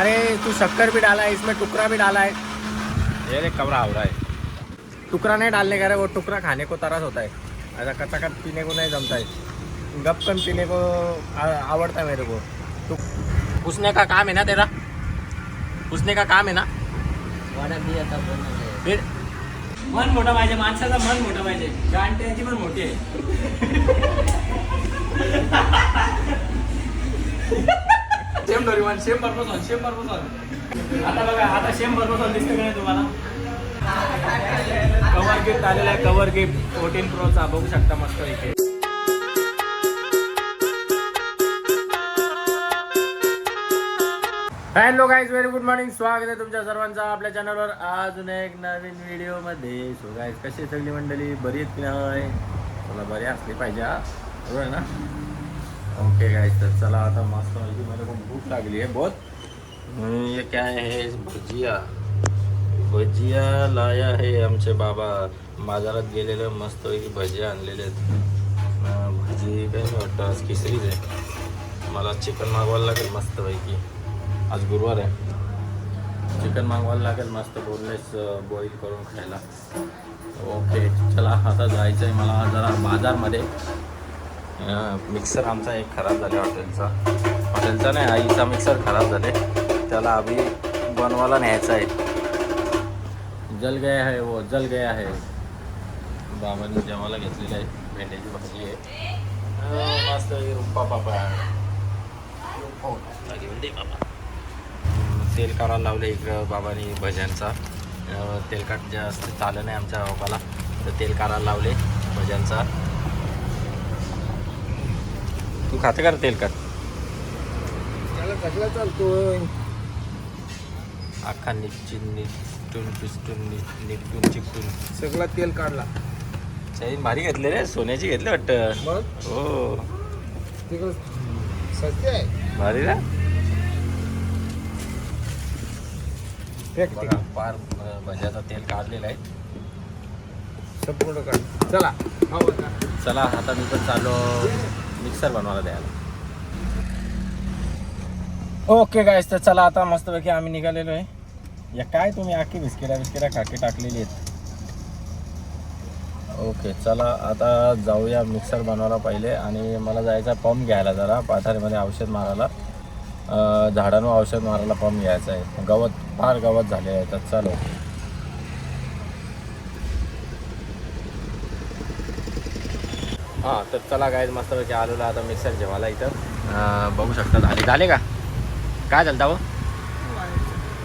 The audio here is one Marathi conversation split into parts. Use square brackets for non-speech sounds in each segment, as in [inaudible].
अरे तू शक्कर भी डाला है इसमें टुकड़ा भी डाला है। ये रे कमरा हो रहा है। टुकड़ा नहीं डालने का रे वो टुकड़ा खाने को तरस होता है। ऐसा कच्चा कच पीने को नहीं जमता है। गपकन पीने को आवड़ता है मेरे को। टुक पूछने का काम है ना तेरा? पूछने का काम है ना? फिर? मन मोठं पाहिजे माणसाचं मन मोठं पाहिजे. गांठ्याची पण मोठी आहे. [laughs] Same Doraemon same purpose on same purpose आता बघा आता सेम पर्पज ऑन दिसतं का नाही तुम्हाला? कवर गिफ्ट आलेला आहे कवर गिफ्ट फोर्टीन प्रोचा बघू शकता मस्त इथे hello guys very good morning स्वागत आहे तुमच्या सर्वांचा आपल्या चॅनलवर अजून एक नवीन व्हिडिओमध्ये सो गाईज कशी सगळी मंडळी? बरी आहेत की नाही? चला बरी असली पाहिजे बरोबर ना? ओके गाईज तर चला आता मस्त म्हणजे मला खूप भूक लागली है बहुत। हम्म, ये क्या है? भजिया। भजिया लाया है आमचे बाबा। बाजारात गेलेलं मस्त भजिया आणलेले आहेत भजी काय वाटतं आज खिचडीच आहे मला चिकन मागवायला लागेल आज गुरुवार आहे चिकन मागवायला लागेल मस्त बोनलेस बॉईल करून खायला। ओके चला आता आहे मला जरा बाजारमध्ये। मिक्सर आमचा एक खराब झाला हॉटेलचा हॉटेलचा नाही आईचा मिक्सर खराब झाले. त्याला अभि बनवायला न्यायचा आहे. जल गया है वो जल गया है बाबांनी जेवायला घेतलेली आहे भेंड्याची भाजी आहे. मस्त रुपा पापा. हो, घेऊन दे बाबा तेल काढायला लावले इकडं बाबांनी भज्यांचा तेलकट जास्त चाललं नाही आमच्या बाबाला. तर तेल काढायला लावले भज्यांचा तू खाते का? तेलकट त्याला चालतोय? अख्खा निपचिन निपटून पिस्टून निप- निपटून चिपटून. सगळं तेल काढला. चैन भारी घेतले रे सोन्याची घेतली वाटतं. मग? हो. तिकडं सस्ते आहे. भारी रे फेक बघा अं, भज्याचं तेल काढलेलं आहे. संपूर्ण काढ. चला हो आता. चला आता मी पण चाललो. मिक्सर बनवायला द्यायला. ओके गायस तर चला आता मस्तपैकी आम्ही निघालेलो आहे. या काय तुम्ही आखी बिस्किटा बिस्किटा खाकी टाकलेली आहेत? ओके चला आता जाऊया मिक्सर बनवायला पहिले आणि मला जायचा पंप घ्यायला जरा पाथारीमध्ये औषध मारायला. झाडांवर औषध मारायला पंप घ्यायचा आहे. गवत फार गवत झाले आहे तर चलो. हां तर चला काय मस्तपैकी आलेलो आहे आता मिक्सर जेवायला इथं. बघू शकता. झाले झाले का? काय झालं हो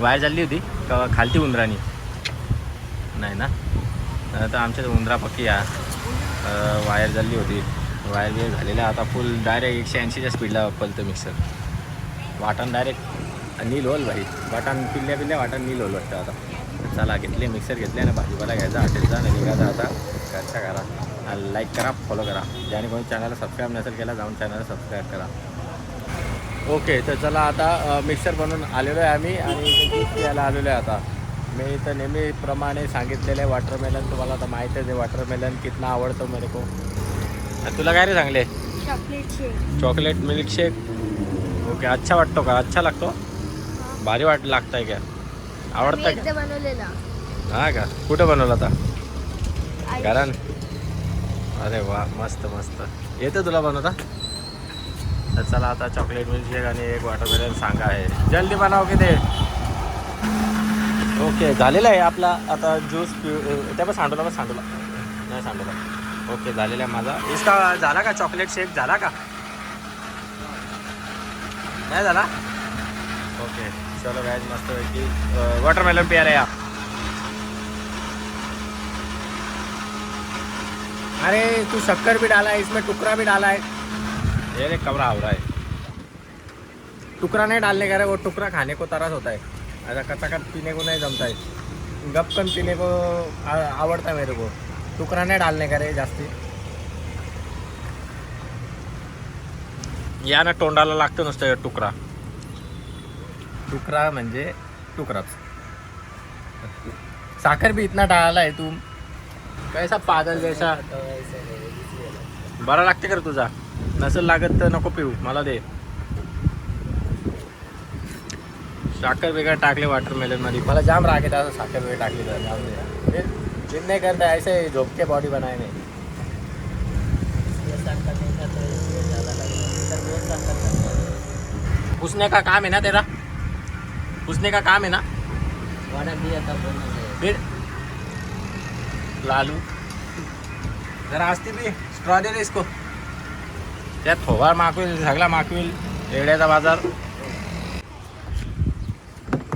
वायर झाली होती का खालती उंदरानी? नाही ना? तर आमच्या उंदरा पक्की या वायर झाली होती. वायर बियर झालेला आता फुल डायरेक्ट एकशे ऐंशीच्या स्पीडला पलतं मिक्सर वाटण डायरेक्ट नील होल भाई. वाटण पिल्ल्या पिल्ल्या वाटण नील होल वाटतं आता. चला घेतले मिक्सर घेतले आणि भाजीपाला घ्यायचा. हॉटेलचा आणि निघायचा आता. घरच्या घरात. लाईक करा फॉलो करा. ज्याने कोणी चॅनलला सबस्क्राईब नसेल केला जाऊन चॅनलला सबस्क्राईब करा. ओके तर चला आता मिक्सर बनवून आलेलो आहे आम्ही आणि द्यायला आलेलो आहे आता. मी तर नेहमीप्रमाणे सांगितलेलं आहे वॉटरमेलन तुम्हाला आता माहीत आहे वॉटरमेलन कितना आवडतं मेरे को. तुला काय रे सांगले chocolate shake chocolate milkshake okay अच्छा वाटतो का? अच्छा लागतो? भारी वाट लागतंय का? आवडतं का? हा का? कुठं बनवलं आता? घरान? अरे वा मस्त मस्त. येतं तुला बनवता? तर चला आता चॉकलेट मिल्कशेक आणि एक वॉटरमेलन सांगा आहे जल्दी बनाव की ते. ओके झालेलं आहे आपला आता ज्यूस पिऊ त्या पण सांडवला पण सांडवला नाही सांडवला ओके झालेला आहे माझा. इसका झाला का चॉकलेट शेक झाला का? नाही झाला? ओके चलो गायज मस्त पैकी वॉटरमेलन प्यायला या. अरे तू शक्कर भी डाला है इसमें टुकड़ा भी डाला है। ये रे कमरा हो रहा है। टुकड़ा नहीं डालने का रे वो टुकड़ा खाने को तरस होता है। ऐसा कच्चा कच पीने को नहीं जमता है। गपकन पीने को आवड़ता है मेरे को। टुकड़ा नहीं डालने का रे जास्ती। या ना तोंडाला लागतं नुसतं तुकडा तुकडा म्हणजे तुकडाच साखर भी इतना डाला है तू। कैसा पागल जैसा. बरा लागते का रे तुझा. नसेल लागत तर नको पिऊ. मला दे. साखर वगैरे टाकले वॉटरमेलनमध्ये मला जाम राग येत असं साखर वगैरे टाकली तर. जाम दे. जिम नहीं करता ऐसे झोप के बॉडी बनाए नहीं पूछने का काम है ना तेरा? पूछने का काम है ना? फिर लालू। जरा असते बी स्ट्रॉ दे रे इसको। त्यात थोबार मागवेल सगळा मागवेल रेड्याचा बाजार.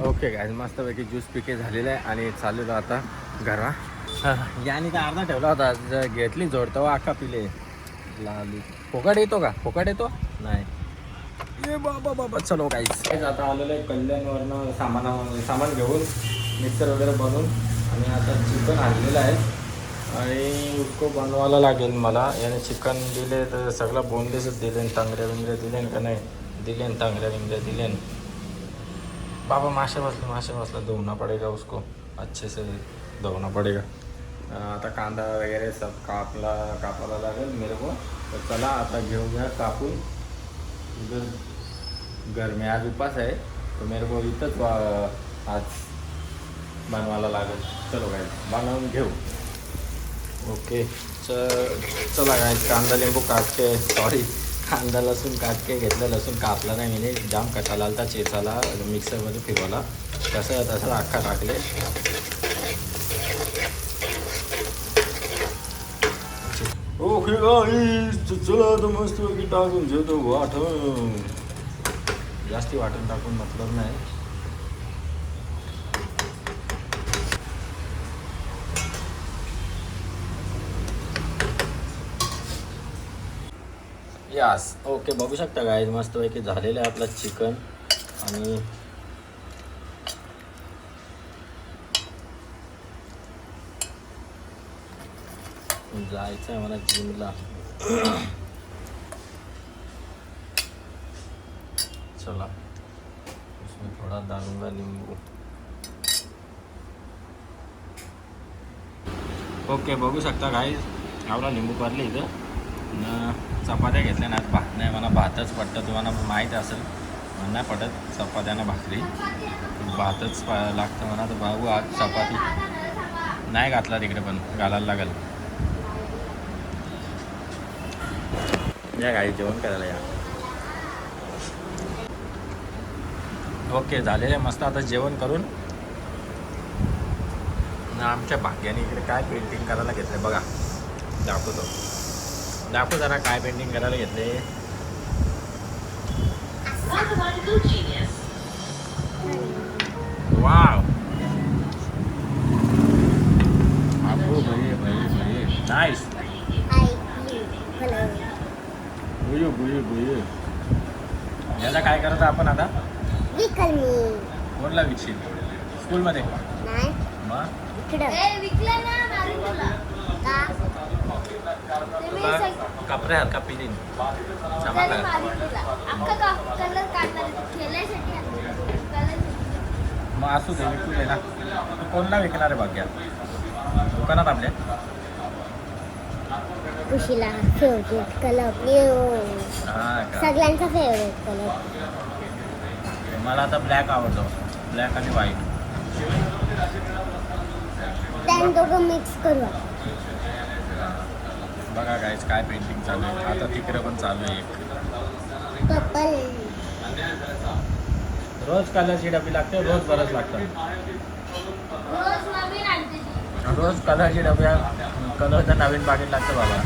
ओके काय मस्तपैकी ज्यूस पिके झालेलं आहे आणि चाललेलो आता घरा. [laughs] याने तर अर्धा ठेवला होता जर घेतली जोड तेव्हा आका पिले. लालू. फोकाट येतो का? फोकाट येतो? नाही. ए बाबा बाबा चलो काहीच आता आलेलं आहे कल्याणवरनं सामान सामान घेऊन मिक्सर वगैरे बनवून. आणि आता चिकन आणलेलं आहे. आणि उसको बनवायला लागेल मला. याने चिकन दिले तर सगळं बोनलेसच दिले तांगड्या बिंगड्या दिले का नाही? दिले तांगड्या बिंगड्या दिले बाबा मासे बसले मासे बसला. धोना पडेगा उसको. अच्छे से धोना पडेगा आता कांदा वगैरे सब कापला कापायला लागेल मेरे को. तर चला आता घेऊया कापून. इधर घर में आज उपास आहे. तो मेरे को इथंच वा- आज बनवायला लागेल. चलो काय बनवून घेऊ. ओके. च चला काय कांदा लिंबू काट के सॉरी कांदा लसूण काट के घेतलं लसूण कापला नाही मी. जाम कटाला आलता चेचाला मिक्सरमध्ये फिरवाला तसं तसं अख्खा टाकले. ओके चला तर मस्त टाकून घेतो वाटण. जास्ती वाटण टाकून मतलब नाही. यास ओके बघू शकता काय मस्तपैकी झालेलं आहे आपलं चिकन आणि जायचं आहे मला जिमला चला. उसमें थोड़ा डालूंगा नींबू ओके बघू शकता गाईज आवला लिंबू पारले इथं. न चपात्या घेतल्या नाहीत भात नाही. मला भातच पडतं तुम्हाला माहीत असेल नाही पडत चपात्यानं भाकरी. भातच पा लागतं म्हणा तर भाऊ आज चपाती नाही घातला तिकडे पण. घालायला लागेल. या गाडी जेवण करायला या. ओके झालेलं आहे. मस्त आता जेवण करून. आमच्या भाग्याने इकडे काय पेंटिंग करायला घेतलं बघा. दाखवतो. दाखव जरा काय पेंटिंग करायला घेतले वाव नाईस बुयू बुयू बुयू याला काय करायचं आपण आता? विकल मी कोणला विकशील? स्कूलमध्ये नाही. मग? इकडं. विकलं ना मारून तुला. का? तुम्ही तुला सग- कपडे हलका पिलीन. मग असू दे विकू दे ना. तू कोणला विकणार आहे भाग्या दुकानात आपल्या? खुशीला फेवरेट कलर. हा का? सगळ्यांचा फेवरेट कलर. मला आता ब्लॅक आवडतो. ब्लॅक आणि व्हाईट. त्या दोघं मिक्स करू आपण. बघा गाईज काय पेंटिंग चालू आहे. आता तिकडे पण चालू आहे रोज कलरची डबी लागते रोज बरंच लागतं. रोज कलरची डब्या कलरचं नवीन पाकिट लागतं बाबा.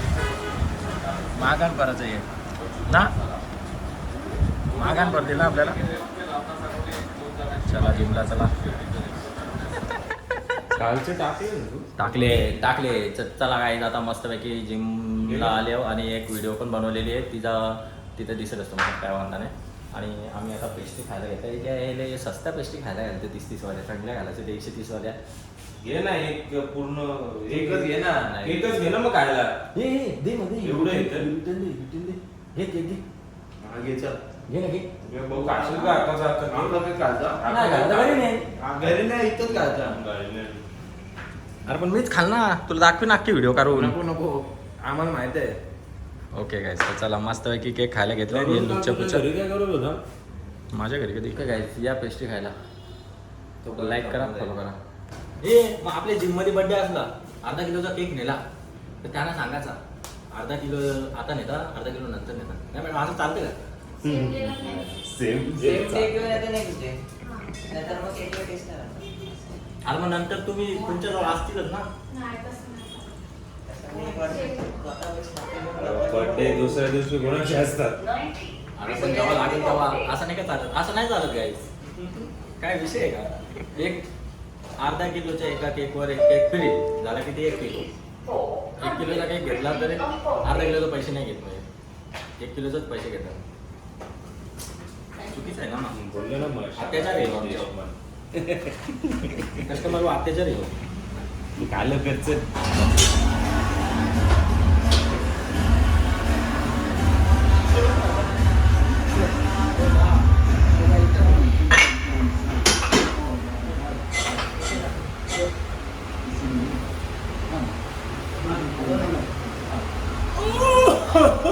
महागान करायचं आहे. ना? महागान पडतील ना आपल्याला? चला जिमला चला. कालचे टाकले टाकले टाकले. च- चला काय आता मस्तपैकी जिमला आले आहो आणि एक व्हिडिओ पण बनवलेली आहे. तिचा तिथं दिसत असतो मला काय वांधा नाही. आणि आम्ही आता पेस्ट्री खायला घेतल्या इथे यायले सस्त्या पेस्ट्री खायला घालते तीस तीस वाल्या चांगल्या घालायचं ते एकशे तीस वाल्या घे ना एक पूर्ण एकच घे ना. नाही. एकच घे ना मग खायला. हे हे दे मध्ये एवढं? रिटर्न दे रिटर्न दे. घे घे घे. हा, घे चल. घे ना घे. घे, भाऊ खाशील का आता खायचं? नाही घरी नाही. हा, घरी नाही इथंच खायचं घरी नाही. अरे पण मीच खाल ना. तुला दाखवी नक्की व्हिडिओ करून नको नको. आम्हाला माहीत आहे. ओके तर चला मस्तपैकी केक खायला घेतला. घरी काय करू बघा माझ्या घरी कधी? काय या पेस्ट्री खायला. तो लाईक करा फॉलो करा. ए मग आपल्या जिममध्ये बर्थडे असला अर्धा किलोचा केक नेला. तर त्यांना सांगायचा अर्धा किलो आता नेता अर्धा किलो नंतर नेता. नाही मॅडम असं चालतं का? सेम सेम केक घेऊन येते नाही कुठे? नाहीतर मग केकला टेस्ट राहत. अरे मग नंतर तुम्ही तुमच्याजवळ असतीलच ना? बर्थडे दुसऱ्या दिवशी कोणाचे असतात? अरे पण जेव्हा लागेल तेव्हा. असं नाही का चालत? असं नाही चालत गाईस काय विषय आहे का? एक अर्धा किलोच्या एका केकवर एक केक फ्री झाला किती? एक किलो. एक किलोचा केक घेतला तर एक अर्धा किलोचे पैसे नाही घेत म्हणजे एक किलोचेच पैसे घेतात. चुकीचं आहे ना मग? बोललो ना मग. अत्याचार आहे. कस्टमर अत्याचार आहे काल करचं आठवी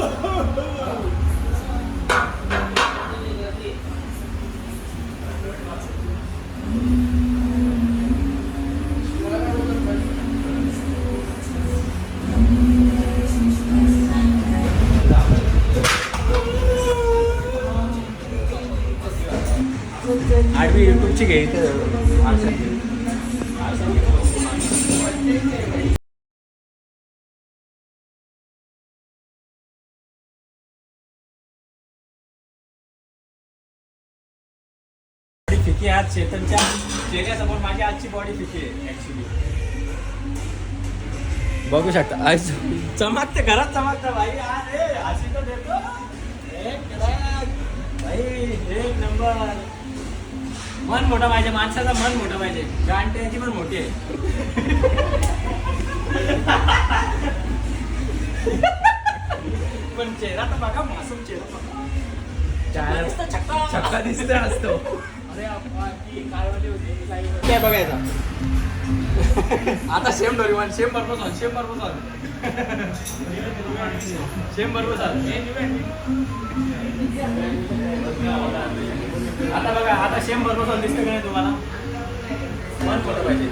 फिकी आज चेतनच्या चेहऱ्यासमोर माझी आजची बॉडी फिकी आहे ऍक्च्युली बघू शकता. आज चमकते घरात चमकता भाई. अरे अशी तर देतो. एक. भाई एक नंबर मन मोठं पाहिजे माणसाचं मन मोठं पाहिजे. गांठ्याची पण मोठी आहे. पण चेहरा तर बघा मासूम चेहरा. बघा छक्का. दिसत असतो काय वाली काय बघायचा? आता सेम डोरीवान सेम बरोबर चाल सेम बरोबर चाल सेम बरोबर चाल आता बघा आता सेम बरोबर दिसतं का नाही तुम्हाला? मन फोटो पाहिजे.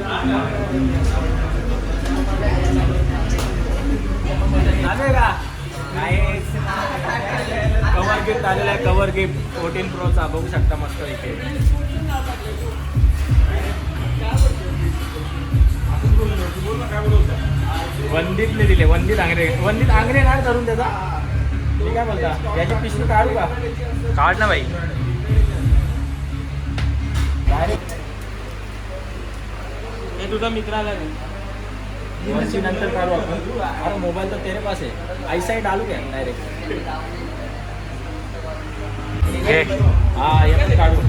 कवर गिफ्ट फोर्टीन प्रोचा बघू शकता मस्त इथे वंदितले दिले वंदित आंग्रे. वंदित आंग्रे नाही धरून त्याचा. मी काय बोलता? याची पिशवी काढू का? काढ ना भाई डायरेक्ट हे तुझा मित्राला नंतर काढू आपण. अरे मोबाईल तर तेरे पास आहे. आई साईड आलू क्या? डायरेक्ट हा. याच्यात काढू.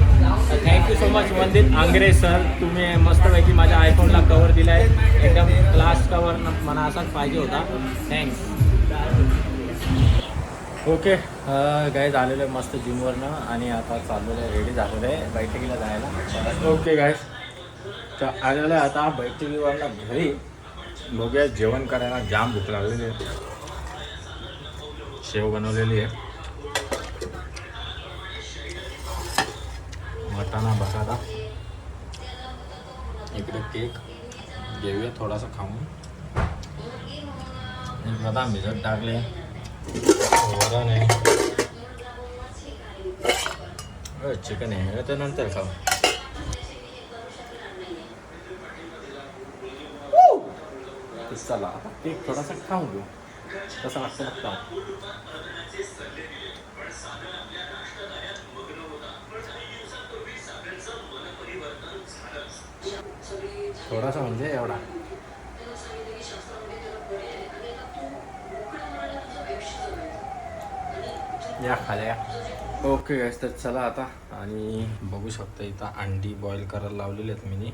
Thank you so much Vandit Angre sir. तुम्ही मस्तपैकी माझ्या आयफोनला कवर दिलाय. एकदम क्लास कवर मला असाच पाहिजे होता. थँक्स ओके गाय झालेलं आहे मस्त जिमवरनं आणि आता चाललेलं आहे रेडी झालेलं आहे बैठकीला जायला. ओके गायस तर आलेलं आहे आता बैठकीवरनं घरी. बघूया जेवण करायला जाम भूक लागलेली आहे. शेव बनवलेली आहे. मटाणा बटाटा इकडे केक घेऊया थोडासा खाऊन. बदाम भिजत टाकले. वरण आहे चिकन आहे. तर नंतर खाऊ. चला आता केक थोडासा खाऊन घेऊ. कसं वाटतं थोडासा म्हणजे एवढा. या खाल्या ओके गॅस तर चला आता. आणि बघू शकता इथं अंडी बॉईल करायला लावलेली आहेत मी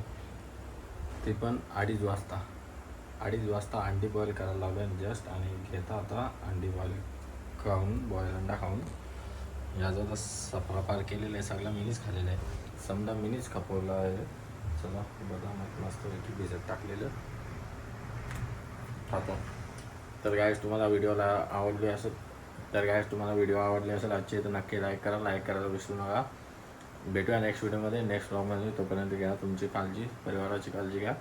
ते पण अडीच वाजता. अडीच वाजता अंडी बॉईल करायला लावले जस्ट आणि घेता आता अंडी बॉईल खाऊन बॉईल अंडा खाऊन. याचा तर सफराफार केलेला आहे. सगळा मिनीच खाल्लेला आहे समजा मिनीच खपवला आहे. चला बदाम मस्तपैकी भिजत टाकलेलं. आता तर गायस तुम्हाला व्हिडिओला आवडली असेल तर गायस तुम्हाला व्हिडिओ आवडले असेल आजची तर नक्की लाईक करा लाईक करायला विसरू नका. भेटूया नेक्स्ट व्हिडिओमध्ये नेक्स्ट ब्लॉगमध्ये तोपर्यंत घ्या तुमची काळजी परिवाराची काळजी घ्या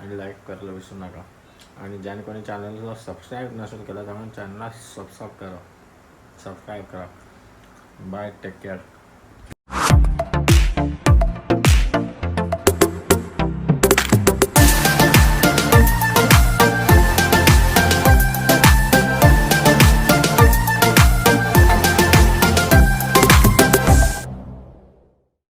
आणि लाईक करायला विसरू नका. आणि ज्याने कोणी चॅनलला सबस्क्राईब नसेल केलं त्यामुळे चॅनलला सबस्क्राईब करा. सबस्क्राईब करा. Bye take care